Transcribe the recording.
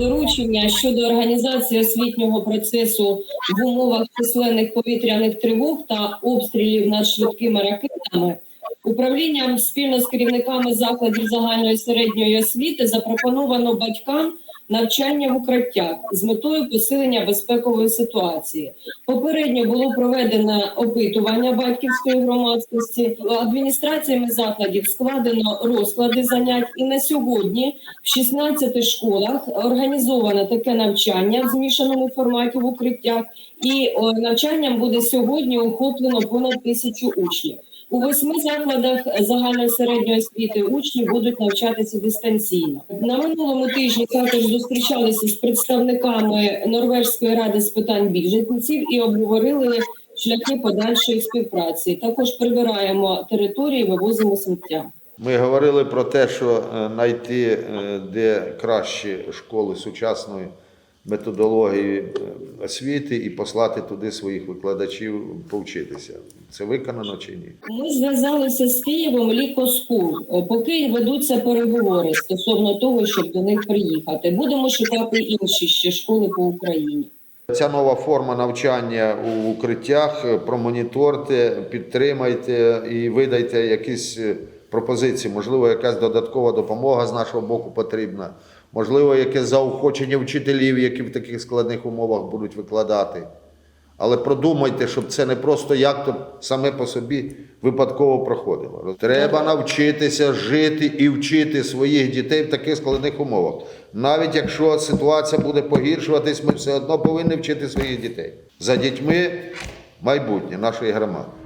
доручення щодо організації освітнього процесу в умовах численних повітряних тривог та обстрілів над швидкими ракетами. Управлінням спільно з керівниками закладів загальної середньої освіти запропоновано батькам навчання в укриттях з метою посилення безпекової ситуації. Попередньо було проведено опитування батьківської громадськості. Адміністраціями закладів складено розклади занять, і на сьогодні в 16 школах організовано таке навчання в змішаному форматі в укриттях, і навчанням буде сьогодні охоплено понад тисячу учнів. У восьми закладах загальної середньої освіти учні будуть навчатися дистанційно. На минулому тижні також зустрічалися з представниками Норвежської ради з питань біженців і обговорили шляхи подальшої співпраці. Також прибираємо території, вивозимо сміття. Ми говорили про те, що е, знайти е, де кращі школи сучасної методології е, освіти і послати туди своїх викладачів повчитися. Це виконано чи ні? Ми зв'язалися з Києвом Лікоскул, поки ведуться переговори стосовно того, щоб до них приїхати. Будемо шукати інші ще школи по Україні. Ця нова форма навчання у укриттях е, промоніторте, підтримайте і видайте якісь е, пропозиції. Можливо, якась додаткова допомога з нашого боку потрібна. Можливо, якесь заохочення вчителів, які в таких складних умовах будуть викладати. Але продумайте, щоб це не просто як то саме по собі випадково проходило. Треба навчитися жити і вчити своїх дітей в таких складних умовах. Навіть якщо ситуація буде погіршуватись, ми все одно повинні вчити своїх дітей. За дітьми майбутнє нашої громади.